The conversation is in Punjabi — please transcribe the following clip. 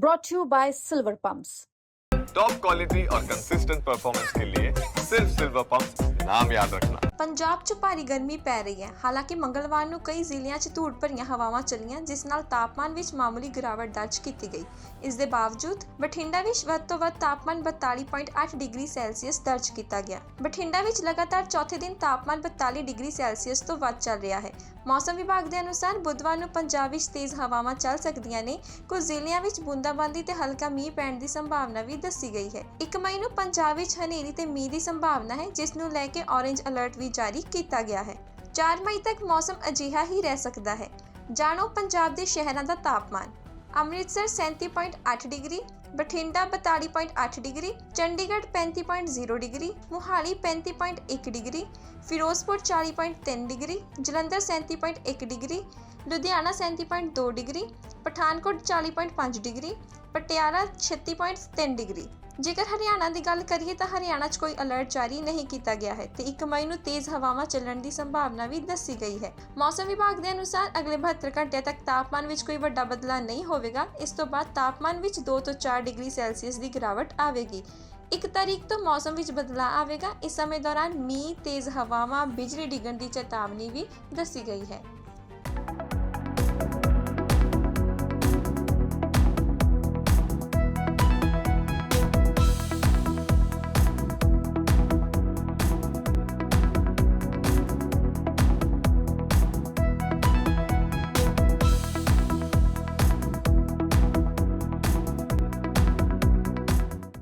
brought to you by Silver Pumps. Top quality और कंसिस्टेंट परफॉर्मेंस के लिए सिर्फ सिल्वर पंप ਨਾਮ ਯਾਦ ਰੱਖਣਾ। ਪੰਜਾਬ 'ਚ ਭਾਰੀ ਗਰਮੀ ਪੈ ਰਹੀ ਹੈ। ਹਾਲਾਂਕਿ ਮੰਗਲਵਾਰ ਨੂੰ ਕਈ ਜ਼ਿਲ੍ਹਿਆਂ 'ਚ ਧੂੜ ਭਰੀਆਂ ਹਵਾਵਾਂ ਚੱਲੀਆਂ, ਜਿਸ ਨਾਲ ਤਾਪਮਾਨ ਵਿੱਚ ਮਾਮੂਲੀ ਗਿਰਾਵਟ ਦਰਜ ਕੀਤੀ ਗਈ। ਇਸ ਦੇ ਬਾਵਜੂਦ ਬਠਿੰਡਾ ਵਿੱਚ ਵੱਧ ਤੋਂ ਵੱਧ ਤਾਪਮਾਨ 42.8 ਡਿਗਰੀ ਸੈਲਸੀਅਸ ਦਰਜ ਕੀਤਾ ਗਿਆ। ਬਠਿੰਡਾ ਵਿੱਚ ਲਗਾਤਾਰ ਚੌਥੇ ਦਿਨ ਤਾਪਮਾਨ 42 ਡਿਗਰੀ ਸੈਲਸੀਅਸ ਤੋਂ ਵੱਧ ਚੱਲ ਰਿਹਾ ਹੈ। ਮੌਸਮ ਵਿਭਾਗ ਦੇ ਅਨੁਸਾਰ ਬੁੱਧਵਾਰ ਨੂੰ ਪੰਜਾਬ ਵਿੱਚ ਤੇਜ਼ ਹਵਾਵਾਂ ਚੱਲ ਸਕਦੀਆਂ ਨੇ। ਕੁਝ ਜ਼ਿਲ੍ਹਿਆਂ ਵਿੱਚ ਬੂੰਦਾਬਾਂਦੀ ਤੇ ਹਲਕਾ ਮੀਂਹ ਪੈਣ ਦੀ ਸੰਭਾਵਨਾ ਵੀ ਦੱਸੀ ਗਈ ਹੈ। 1 ਮਈ ਨੂੰ ਪੰਜਾਬ ਵਿੱਚ ਹਨੇਰੀ ਤੇ ਮੀਂਹ ਦੀ ਸੰਭਾਵਨਾ ਹੈ, ਜਿਸ ਨੂੰ ਲੈ ਕੇ ਔਰੇਂਜ ਅਲਰਟ ਵੀ ਜਾਰੀ ਕੀਤਾ ਗਿਆ ਹੈ। 4 ਮਈ ਤੱਕ ਮੌਸਮ ਅਜਿਹਾ ਹੀ ਰਹਿ ਸਕਦਾ ਹੈ। ਜਾਣੋ, ਪੰਜਾਬ ਦੇ ਸ਼ਹਿਰਾਂ ਦਾ ਤਾਪਮਾਨ। Amritsar 37.8 degree, Bathinda 42.8 degree, Chandigarh 35.0 degree, Mohali 35.1 degree, Firozpur 40.3 degree, Jalandhar 37.1 degree, Ludhiana 37.2 degree, Pathankot 40.5 degree, Patiala 36.3 degree. ਜੇਕਰ ਹਰਿਆਣਾ ਦੀ ਗੱਲ ਕਰੀਏ ਤਾਂ ਹਰਿਆਣਾ 'ਚ ਕੋਈ ਅਲਰਟ ਜਾਰੀ ਨਹੀਂ ਕੀਤਾ ਗਿਆ ਹੈ ਤੇ 1 ਮਈ ਨੂੰ ਤੇਜ਼ ਹਵਾਵਾਂ ਚੱਲਣ ਦੀ ਸੰਭਾਵਨਾ ਵੀ ਦੱਸੀ ਗਈ ਹੈ। ਮੌਸਮ ਵਿਭਾਗ ਦੇ ਅਨੁਸਾਰ ਅਗਲੇ 72 ਘੰਟਿਆਂ ਤੱਕ ਤਾਪਮਾਨ ਵਿੱਚ ਕੋਈ ਵੱਡਾ ਬਦਲਾਅ ਨਹੀਂ ਹੋਵੇਗਾ। ਇਸ ਤੋਂ ਬਾਅਦ ਤਾਪਮਾਨ ਵਿੱਚ 2 ਤੋਂ 4 ਡਿਗਰੀ ਸੈਲਸੀਅਸ ਦੀ ਗਿਰਾਵਟ ਆਵੇਗੀ। ਇੱਕ ਤਾਰੀਖ ਤੋਂ ਮੌਸਮ ਵਿੱਚ ਬਦਲਾਅ ਆਵੇਗਾ। ਇਸ ਸਮੇਂ ਦੌਰਾਨ ਮੀਂਹ, ਤੇਜ਼ ਹਵਾਵਾਂ, ਬਿਜਲੀ ਡਿੱਗਣ ਦੀ ਚੇਤਾਵਨੀ ਵੀ ਦੱਸੀ ਗਈ ਹੈ।